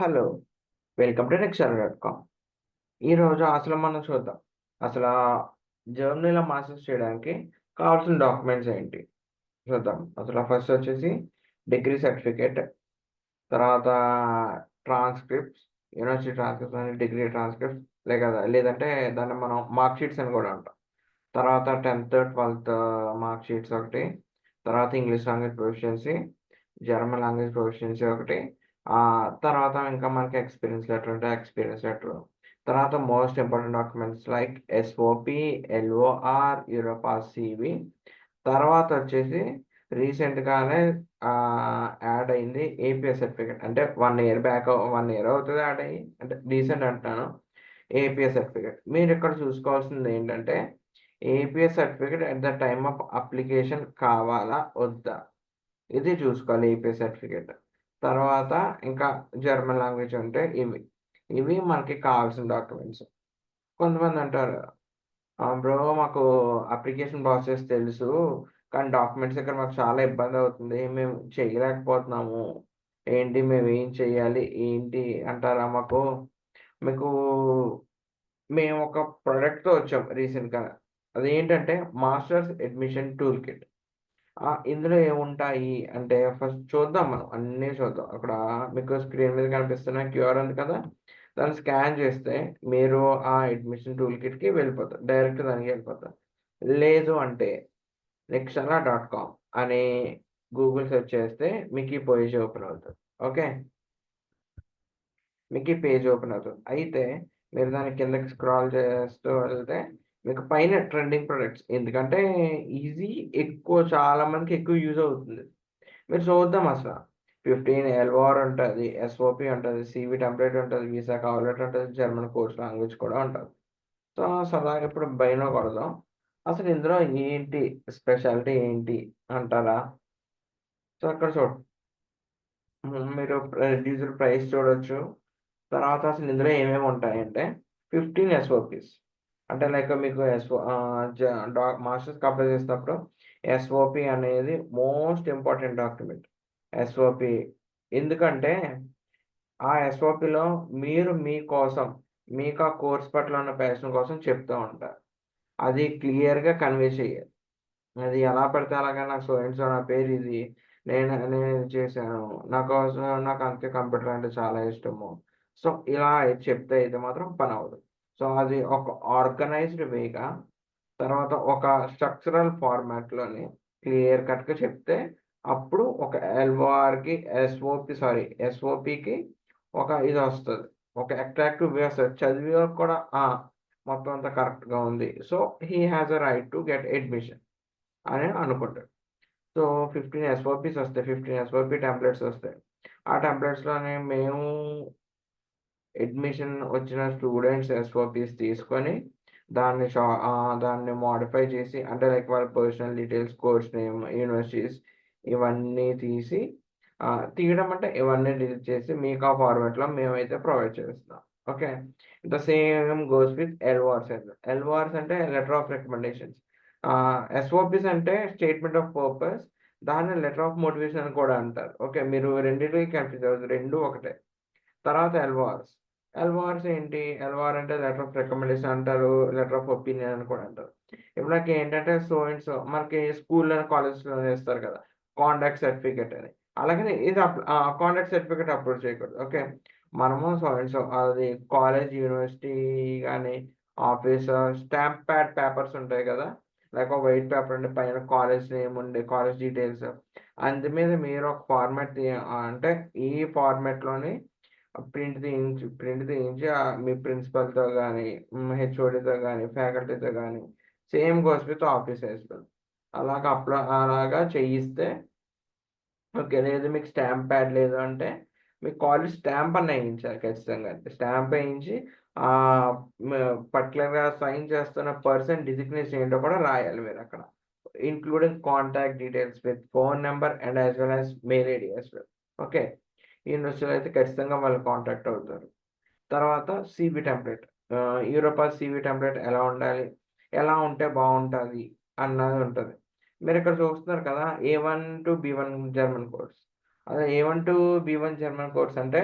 Hello welcome to Nexter dot com ఈరోజు అసలు మనం చూద్దాం. అసలు జర్నీలో మాస్టర్స్ చేయడానికి కావాల్సిన డాక్యుమెంట్స్ ఏంటి? చూద్దాం. అసలు ఫస్ట్ వచ్చేసి డిగ్రీ సర్టిఫికేట్ తర్వాత ట్రాన్స్క్రిప్ట్స్ యూనివర్సిటీ ట్రాన్స్క్రిప్ట్స్ అని డిగ్రీ ట్రాన్స్క్రిప్ట్స్ లేక లేదంటే దాన్ని మనం మార్క్ షీట్స్ అని కూడా అంటాం. తర్వాత టెన్త్ ట్వెల్త్ మార్క్ షీట్స్ ఒకటి తర్వాత English language proficiency German language proficiency ఒకటి తర్వాత ఇంకా మనకి ఎక్స్పీరియన్స్ లెటర్ ఉంటే ఎక్స్పీరియన్స్ లెటర్ తర్వాత most important documents like SOP LOR Europass CV తర్వాత వచ్చేసి రీసెంట్గానే యాడ్ అయింది ఏపీఎస్ సర్టిఫికేట్ అంటే one year back one year అవుతుంది యాడ్ అయ్యి. అంటే రీసెంట్ అంటాను. ఏపీఎస్ సర్టిఫికేట్ మీరు ఇక్కడ చూసుకోవాల్సింది ఏంటంటే APS certificate at the time of application కావాలా వద్దా? ఇది చూసుకోవాలి ఏపీఎస్ సర్టిఫికేట్ తర్వాత ఇంకా జర్మన్ లాంగ్వేజ్ ఉంటే ఇవి. ఇవి మనకి కావాల్సిన డాక్యుమెంట్స్ కొంతమంది అంటారు బ్రో మాకు అప్లికేషన్ ప్రాసెస్ తెలుసు కానీ డాక్యుమెంట్స్ దగ్గర మాకు చాలా ఇబ్బంది అవుతుంది. మేము చేయలేకపోతున్నాము. ఏంటి మేము ఏం చేయాలి ఏంటి అంటారా మాకు? మీకు మేము ఒక ప్రోడక్ట్తో వచ్చాం రీసెంట్గా అదేంటంటే మాస్టర్స్ అడ్మిషన్ టూల్ కిట్ ఇందులో ఏముంటాయి? అంటే ఫస్ట్ చూద్దాం మనం అన్నీ చూద్దాం. అక్కడ మీకు స్క్రీన్ మీద కనిపిస్తున్న క్యూఆర్ ఉంది కదా? దాన్ని స్కాన్ చేస్తే మీరు ఆ అడ్మిషన్ టూల్ కిట్కి వెళ్ళిపోతారు. డైరెక్ట్ దానికి వెళ్ళిపోతారు. లేదు అంటే నిక్షణ డాట్ కామ్ అని గూగుల్ సెర్చ్ చేస్తే మీకు ఈ పేజ్ ఓపెన్ అవుతుంది. ఓకే? మీకు ఈ పేజ్ ఓపెన్ అవుతుంది. అయితే మీరు దాని కిందకి స్క్రాల్ చేస్తూ వెళ్తే మీకు పైన ట్రెండింగ్ ప్రొడక్ట్స్ ఎందుకంటే ఈజీ ఎక్కువ చాలా మందికి ఎక్కువ యూజ్ అవుతుంది. మీరు చూద్దాం అసలు. ఫిఫ్టీన్ ఎల్ఓఆర్ ఉంటుంది ఎస్ఓపి ఉంటుంది సివి టెంప్లెట్ ఉంటుంది వీసా కావాలెట్ ఉంటుంది జర్మన్ కోర్స్ లాంగ్వేజ్ కూడా ఉంటుంది. సో సరదాగా ఇప్పుడు బైనో కొడదాం. అసలు ఇందులో ఏంటి స్పెషాలిటీ ఏంటి అంటారా? సో అక్కడ చూడ. మీరు రిడ్యూస్డ్ ప్రైస్ చూడొచ్చు. తర్వాత అసలు ఇందులో ఏమేమి ఉంటాయంటే ఫిఫ్టీన్ ఎస్ఓపిస్ అంటే లైక్ మీకు ఎస్ఓ డా మాస్టర్స్కి అప్లై చేసినప్పుడు ఎస్ఓపి అనేది మోస్ట్ ఇంపార్టెంట్ డాక్యుమెంట్. ఎస్ఓపి ఎందుకంటే ఆ ఎస్ఓపిలో మీరు మీకోసం మీకు ఆ కోర్స్ పట్ల ఉన్న ప్యాషన్ కోసం చెప్తూ ఉంటారు. అది క్లియర్గా కన్వే చేయాలి అది ఎలా పడితే అలాగా నాకు సో అండ్ సో నా పేరు ఇది నేను నేను చేశాను. నాకు నాకు అంతే కంప్యూటర్ అంటే చాలా ఇష్టము. సో ఇలా చెప్తే అయితే మాత్రం పని అవ్వదు. సో అది ఒక ఆర్గనైజ్డ్ వేగా తర్వాత ఒక స్ట్రక్చరల్ ఫార్మాట్లోని క్లియర్ కట్గా చెప్తే అప్పుడు ఒక ఎల్ఓఆర్కి ఎస్ఓపి సారీ ఎస్ఓపికి ఒక ఇది వస్తుంది. ఒక అట్రాక్టివ్ వే వస్తుంది చదివి కూడా మొత్తం అంతా కరెక్ట్గా ఉంది. So he has a right to get admission అని అనుకుంటాడు. సో ఫిఫ్టీన్ ఎస్ఓపిస్ వస్తాయి ఫిఫ్టీన్ ఎస్ఓపి టెంప్లెట్స్ వస్తాయి. ఆ టెంప్లెట్స్లోనే మేము అడ్మిషన్ వచ్చిన స్టూడెంట్స్ ఎస్ఓపిస్ తీసుకొని దాన్ని షా దాన్ని మోడిఫై చేసి అంటే లైక్ వాళ్ళ personal details course name universities ఇవన్నీ తీసి తీయడం అంటే ఇవన్నీ డిలీట్ చేసి మీకు ఆ ఫార్మాట్లో మేమైతే ప్రొవైడ్ చేస్తున్నాం. Okay the same goes with LORs LORs అంటే లెటర్ ఆఫ్ రికమెండేషన్స్ ఎస్ఓపిస్ అంటే స్టేట్మెంట్ ఆఫ్ పర్పస్ దాన్ని లెటర్ ఆఫ్ మోటివేషన్ అని కూడా అంటారు. ఓకే మీరు రెండింటికి కన్ఫ్యూజ్ అవుతుంది రెండు ఒకటే. తర్వాత ఎల్వార్స్ ఎల్వార్స్ ఏంటి? ఎల్వార్ అంటే లెటర్ ఆఫ్ రికమెండేషన్ అంటారు లెటర్ ఆఫ్ ఒపీనియన్ అని కూడా అంటారు. ఇప్పుడు నాకు ఏంటంటే సో అండ్ సో మనకి స్కూల్లో కాలేజ్లో ఇస్తారు కదా కాంటాక్ట్ సర్టిఫికేట్ అని. అలాగే ఇది కాంటాక్ట్ సర్టిఫికేట్ అప్లోడ్ చేయకూడదు ఓకే? మనము సో అండ్ సో అది కాలేజ్ యూనివర్సిటీ కానీ ఆఫీస్ స్టాంప్ ప్యాడ్ పేపర్స్ ఉంటాయి కదా లైక్ ఒక వైట్ పేపర్ ఉండే పైన కాలేజ్ నేమ్ ఉండే కాలేజ్ డీటెయిల్స్ అందు మీద మీరు ఒక ఫార్మాట్ అంటే ఈ ఫార్మాట్లోని ప్రింట్ తీయించి ప్రింట్ తీయించి మీ ప్రిన్సిపల్తో కానీ హెచ్ఓడితో కానీ ఫ్యాకల్టీతో కానీ సేమ్ గోస్ విత్ ఆఫీస్ వేస్తుంది అలాగ అప్లో అలాగా చేయిస్తే ఓకే లేదు మీకు స్టాంప్ ప్యాడ్ లేదు అంటే మీ కాలేజ్ స్టాంప్ అన్న వేయించాలి ఖచ్చితంగా స్టాంప్ వేయించి పర్టికులర్గా సైన్ చేస్తున్న పర్సన్ డిజిగ్నేషన్ ఏంటో కూడా రాయాలి మీరు అక్కడ. Including contact details with phone number and as well as mail ID as well. Okay? యూనివర్సిటీలో అయితే ఖచ్చితంగా వాళ్ళు కాంటాక్ట్ అవుతారు. తర్వాత CV template Europa CV template ఎలా ఉండాలి? ఎలా ఉంటే బాగుంటుంది? అన్నది ఉంటుంది. మీరు ఇక్కడ చూస్తున్నారు కదా A one to B one German course అదే A one to B one German course అంటే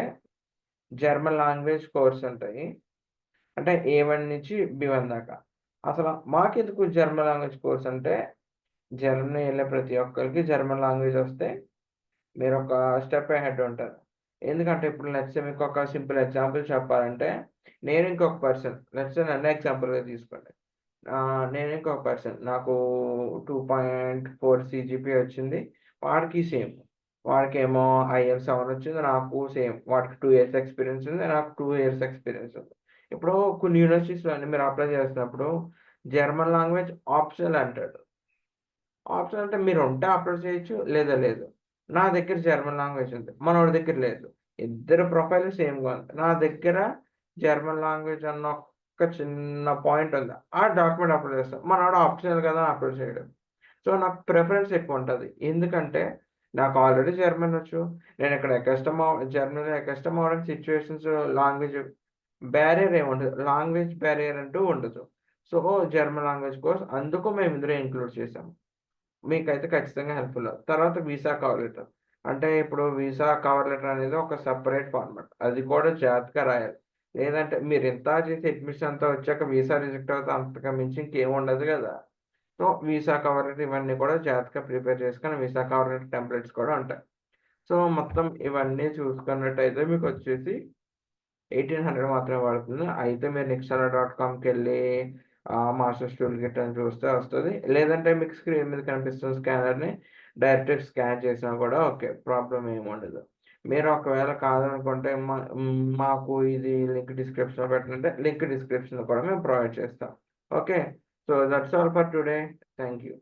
జర్మన్ లాంగ్వేజ్ కోర్స్ ఉంటాయి. అంటే ఏ వన్ నుంచి బి వన్ దాకా. అసలు మాకెందుకు జర్మన్ లాంగ్వేజ్ కోర్స్ అంటే జర్మనీ వెళ్ళే ప్రతి ఒక్కరికి జర్మన్ లాంగ్వేజ్ వస్తే మీరు ఒక స్టెప్ హెడ్ ఉంటారు. ఎందుకంటే ఇప్పుడు లెట్స్ మీకు ఒక సింపుల్ ఎగ్జాంపుల్ చెప్పాలంటే నేను ఇంకొక పర్సన్ లెట్స్ నన్ను ఎగ్జాంపుల్గా తీసుకోండి. నేను ఇంకొక పర్సన్ నాకు టూ పాయింట్ ఫోర్ సిజిపి వచ్చింది వాడికి సేమ్ వాడికి ఏమో ఐఎల్ సెవెన్ వచ్చింది నాకు సేమ్ వాడికి టూ ఇయర్స్ ఎక్స్పీరియన్స్ ఉంది నాకు టూ ఇయర్స్ ఎక్స్పీరియన్స్ ఉంది. ఇప్పుడు కొన్ని యూనివర్సిటీస్లో మీరు అప్లై చేసినప్పుడు జర్మన్ లాంగ్వేజ్ ఆప్షనల్ అంటాడు. ఆప్షన్ అంటే మీరు ఉంటే అప్లై చేయొచ్చు లేదా లేదు? నా దగ్గర జర్మన్ లాంగ్వేజ్ ఉంది. మనోడి దగ్గర లేదు. ఇద్దరు ప్రొఫైల్ సేమ్గా ఉంది. నా దగ్గర జర్మన్ లాంగ్వేజ్ అన్న ఒక చిన్న పాయింట్ ఉంది. ఆ డాక్యుమెంట్ అప్లోడ్ చేస్తాం. మనోడు ఆప్షనల్ కదా అప్లోడ్ చేయడం. సో నాకు ప్రిఫరెన్స్ ఎక్కువ ఉంటుంది. ఎందుకంటే నాకు ఆల్రెడీ జర్మన్ వచ్చు. నేను ఇక్కడ కష్టం జర్మనీలో కష్టం అవడం సిచ్యువేషన్స్ లాంగ్వేజ్ బ్యారియర్ ఏమి ఉండదు. లాంగ్వేజ్ బ్యారియర్ అంటూ ఉండదు. సో జర్మన్ లాంగ్వేజ్ కోర్స్ అందుకు మేము ఇందులో ఇంక్లూడ్ చేసాము మీకైతే ఖచ్చితంగా హెల్ప్ఫుల్ తర్వాత వీసా కవర్ లెటర్ అంటే ఇప్పుడు వీసా కవర్ లెటర్ అనేది ఒక సపరేట్ ఫార్మాట్ అది కూడా జాగ్రత్తగా రాయాలి. లేదంటే మీరు ఇంత చేసి అడ్మిషన్ అంతా వచ్చాక వీసా రిజెక్ట్ అవుతా అంతగా మించి ఇంకేం ఉండదు కదా. సో వీసా కవర్ లెటర్ ఇవన్నీ కూడా జాగ్రత్తగా ప్రిపేర్ చేసుకొని వీసా కవర్ లెటర్ టెంప్లెట్స్ కూడా ఉంటాయి. సో మొత్తం ఇవన్నీ చూసుకున్నట్టయితే మీకు వచ్చేసి ఎయిటీన్ హండ్రెడ్ మాత్రమే పడుతుంది. అయితే మీరు నిక్సలా డాట్ కామ్కి వెళ్ళి మాస్టర్ టూల్ గిట్ అని చూస్తే వస్తుంది. లేదంటే మీకు స్క్రీన్ మీద కనిపిస్తున్న స్కానర్ని డైరెక్ట్ స్కాన్ చేసినా కూడా ఓకే ప్రాబ్లం ఏమి ఉండదు. మీరు ఒకవేళ కాదనుకుంటే మా మాకు ఇది లింక్ డిస్క్రిప్షన్లో పెట్టినంటే లింక్ డిస్క్రిప్షన్లో కూడా మేము ప్రొవైడ్ చేస్తాం. Okay so that's all for today. Thank you.